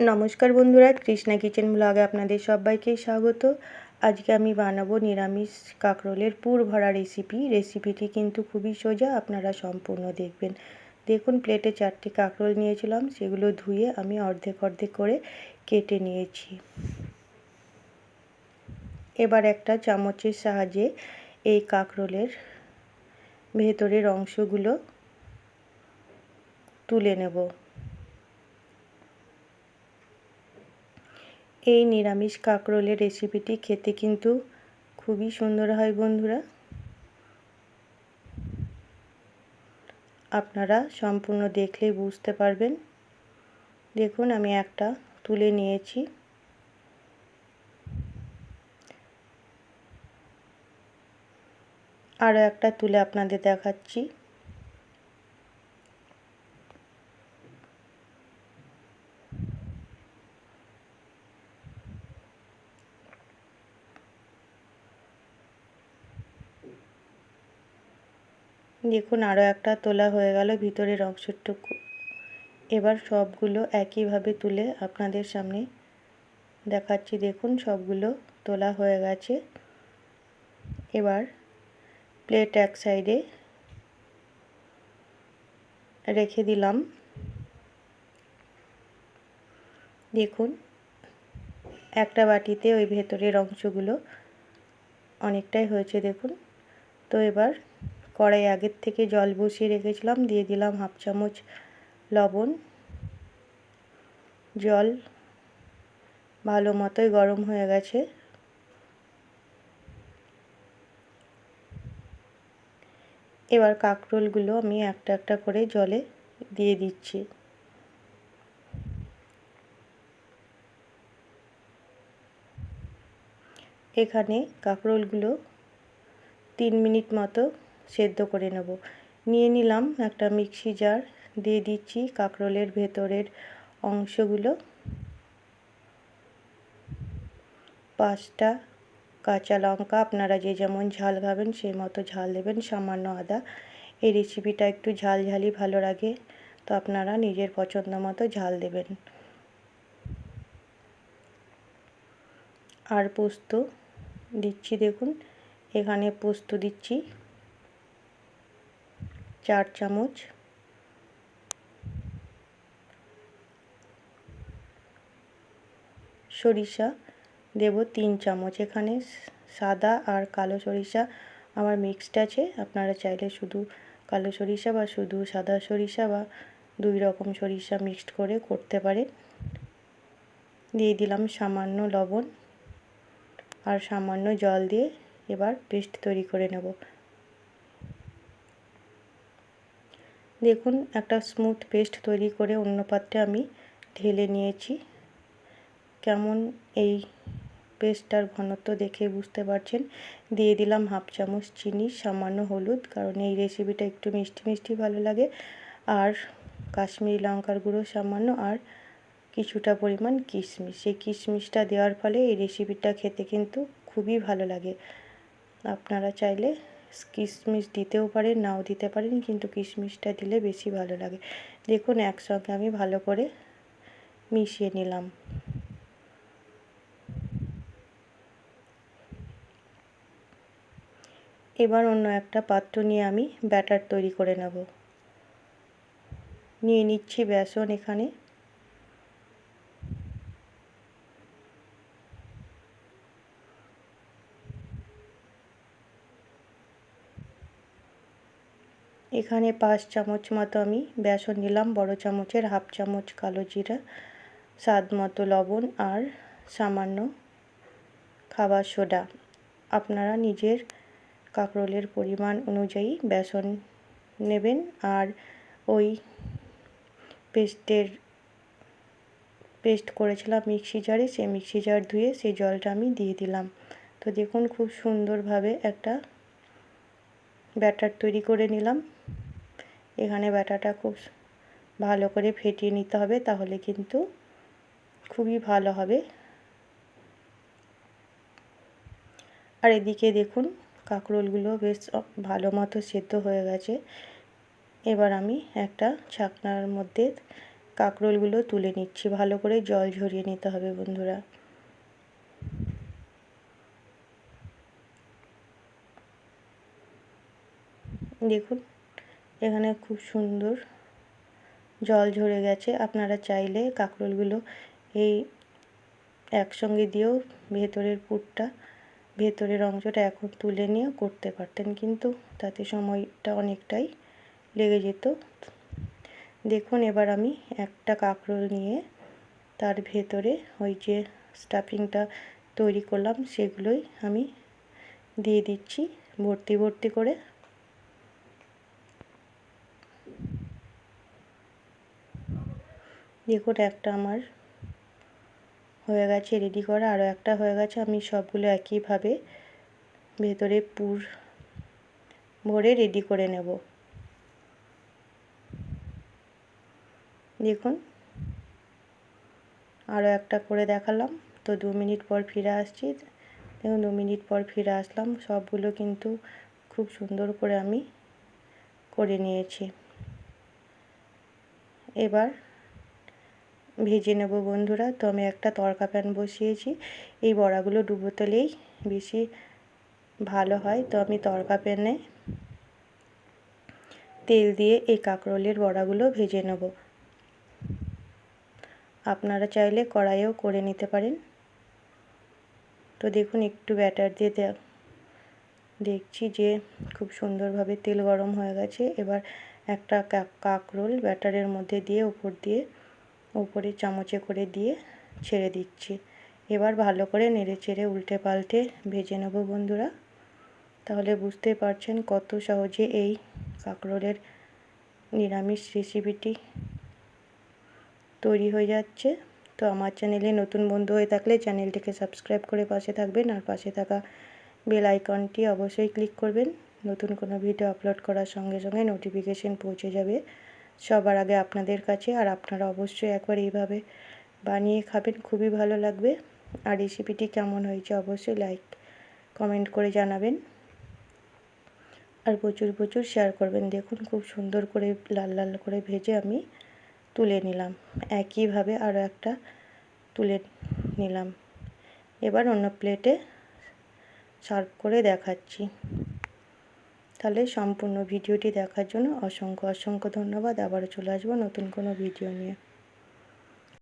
নমস্কার বন্ধুরা, কৃষ্ণা কিচেন ব্লগে আপনাদের সবাইকে স্বাগত। আজকে আমি বানাবো নিরামিষ কাঁকরোলের পুর ভরা রেসিপি রেসিপিটি কিন্তু খুবই সোজা, আপনারা সম্পূর্ণ দেখবেন। দেখুন প্লেটে চারটি কাঁকরোল নিয়েছিলাম, সেগুলো ধুয়ে আমি অর্ধেক অর্ধেক করে কেটে নিয়েছি। এবার একটা চামচের সাহায্যে এই কাঁকরোলের ভেতরের অংশগুলো তুলে নেব। এই নিরামিষ কাঁকরোলের রেসিপিটি খেতে কিন্তু খুবই সুন্দর হয় বন্ধুরা। আপনারা সম্পূর্ণ দেখলেই বুঝতে পারবেন। দেখুন, আমি একটা তুলে নিয়েছি। আরও একটা তুলে আপনাদের দেখাচ্ছি। দেখুন আরও একটা তোলা হয়ে গেল ভিতরের অংশটুকু। এবার সবগুলো একইভাবে তুলে আপনাদের সামনে দেখাচ্ছি। দেখুন, সবগুলো তোলা হয়ে গেছে। এবার প্লেট এক সাইডে রেখে দিলাম। দেখুন, একটা বাটিতে ওই ভেতরের অংশগুলো অনেকটাই হয়েছে। দেখুন, তো এবার কড়াই আগের থেকে জল বসিয়ে রেখেছিলাম, দিয়ে দিলাম হাফ চামচ লবণ। জল ভালো মতোই গরম হয়ে গেছে। এবার কাঁকরোলগুলো আমি একটা একটা করে জলে দিয়ে দিচ্ছি। এখানে কাঁকরোলগুলো তিন মিনিট মতো সেদ্ধ করে নেব। নিয়ে নিলাম একটা মিক্সি জার দিয়ে দিচ্ছি কাঁকরোলের ভেতরের অংশগুলো। পাঁচটা কাঁচা লঙ্কা, আপনারা যে যেমন ঝাল খাবেন সেই মতো ঝাল দেবেন, সামান্য আদা। এই রেসিপিটা একটু ঝাল ঝালই ভালো লাগে, তো আপনারা নিজের পছন্দ মতো ঝাল দেবেন। আর পোস্ত দিচ্ছি দেখুন, এখানে পোস্ত দিচ্ছি। চার চামচ। সরিষা দেব তিন চামচ। এখানে সাদা আর কালো সরিষা আমার মিক্সড আছে। আপনারা চাইলে শুধু কালো সরিষা বা শুধু সাদা সরিষা বা দুই রকম সরিষা মিক্সড করে করতে পারেন দিয়ে দিলাম সামান্য লবণ আর সামান্য জল দিয়ে এবার পেস্ট তৈরি করে নেব। দেখুন, একটা স্মুথ পেস্ট তৈরি করে অন্য পাত্রে আমি ঢেলে নিয়েছি। কেমন এই পেস্টটার ঘনত্ব দেখে বুঝতে পারছেন? দিয়ে দিলাম হাফ চামচ চিনি, সামান্য হলুদ, কারণ এই রেসিপিটা একটু মিষ্টি মিষ্টি ভালো লাগে। আর কাশ্মীরি লঙ্কার গুঁড়ো সামান্য, আর কিছুটা পরিমাণ কিশমিশ। সেই কিশমিশটা দেওয়ার ফলে এই রেসিপিটা খেতে কিন্তু খুবই ভালো লাগে। আপনারা চাইলে কিশমিশ দিতেও পারেন, নাও দিতে পারেন, কিন্তু কিশমিশটা দিলে বেশি ভালো লাগে। দেখুন, একসঙ্গে আমি ভালো করে মিশিয়ে নিলাম। এবার অন্য একটা পাত্র নিয়ে আমি ব্যাটার তৈরি করে নেব। নিয়ে নিচ্ছি বেসন এখানে। এখানে পাঁচ চামচ মতো আমি বেসন নিলাম, বড় চামচের হাফ চামচ কালো জিরা, স্বাদ মতো লবণ আর সামান্য খাবার সোডা। আপনারা নিজের কাঁকরোলের পরিমাণ অনুযায়ী বেসন নেবেন আর ওই পেস্টের, পেস্ট করেছিলাম মিক্সি জারে সেই মিক্সি জার ধুয়ে সেই জলটা আমি দিয়ে দিলাম। তো দেখুন খুব সুন্দরভাবে একটা ব্যাটার তৈরি করে নিলাম। এখানে ব্যাটাটা খুব ভালো করে ফেটিয়ে নিতে হবে, তাহলে কিন্তু খুবই ভালো হবে। আর এদিকে দেখুন, কাঁকরোলগুলো বেশ ভালো মতো সেদ্ধ হয়ে গেছে। এবার আমি একটা ছাকনার মধ্যে কাঁকরোলগুলো তুলে নিচ্ছি। ভালো করে জল ঝরিয়ে নিতে হবে বন্ধুরা। দেখুন, এখানে খুব সুন্দর জল ঝরে গেছে। আপনারা চাইলে কাঁকরোলগুলো এই একসঙ্গে দিয়েও ভেতরের পুরটা, ভেতরের অংশটা এখন তুলে নিয়ে করতে পারতেন। কিন্তু তাতে সময়টা অনেকটাই লেগে যেত। দেখুন, এবার আমি একটা কাঁকরোল নিয়ে তার ভেতরে ওই যে স্টাফিংটা তৈরি করলাম, সেগুলোই আমি দিয়ে দিচ্ছি। ভর্তি ভর্তি করে দেখুন, একটা আমার হয়ে গেছে রেডি করা। আরও একটা হয়ে গেছে, আমি সবগুলো একইভাবে ভেতরে পুর ভরে রেডি করে নেব। দেখুন আরও একটা করে দেখালাম। তো দু মিনিট পর ফিরে আসছি। দেখুন, দু মিনিট পর ফিরে আসলাম। সবগুলো কিন্তু খুব সুন্দর করে আমি করে নিয়েছি। এবার ভেজে নেব বন্ধুরা। তো আমি একটা তড়কা প্যান বসিয়েছি। এই বড়াগুলো ডুবো তেলেই বেশি ভালো হয়। তো আমি তড়কা প্যানে তেল দিয়ে এই কাঁকরোলের বড়াগুলো ভেজে নেব। আপনারা চাইলে কড়াইয়েও করে নিতে পারেন। তো দেখুন, একটু ব্যাটার দিয়ে দেখছি যে খুব সুন্দরভাবে তেল গরম হয়ে গেছে। এবার একটা কাঁকরোল ব্যাটারের মধ্যে দিয়ে উপর দিয়ে উপরে চামচে করে দিয়ে ছেড়ে দিচ্ছি। এবার ভালো করে নেড়ে চেড়ে উল্টে পাল্টে ভেজে নেব বন্ধুরা। তাহলে বুঝতে পারছেন কত সহজে এই কাঁকরোলের নিরামিষ রেসিপিটি তৈরি হয়ে যাচ্ছে। তো আমার চ্যানেলে নতুন বন্ধু হয়ে থাকলে চ্যানেলটিকে সাবস্ক্রাইব করে পাশে থাকবেন আর পাশে থাকা বেল আইকনটি অবশ্যই ক্লিক করবেন। নতুন কোনো ভিডিও আপলোড করার সঙ্গে সঙ্গে নোটিফিকেশন পৌঁছে যাবে। সবার আগে আপনাদের কাছে আর আপনারা অবশ্যই একবার এইভাবে বানিয়ে খাবেন, খুবই ভালো লাগবে। আর রেসিপিটি কেমন হয়েছে অবশ্যই লাইক কমেন্ট করে জানাবেন। আর প্রচুর প্রচুর শেয়ার করবেন। দেখুন খুব সুন্দর করে লাল লাল করে ভেজে আমি তুলে নিলাম। একইভাবে আরও একটা তুলে নিলাম। এবার অন্য প্লেটে সার্ভ করে দেখাচ্ছি। তাহলে সম্পূর্ণ ভিডিওটি দেখার জন্য অসংখ্য অসংখ্য ধন্যবাদ। আবারও চলে আসব নতুন কোনো ভিডিও নিয়ে।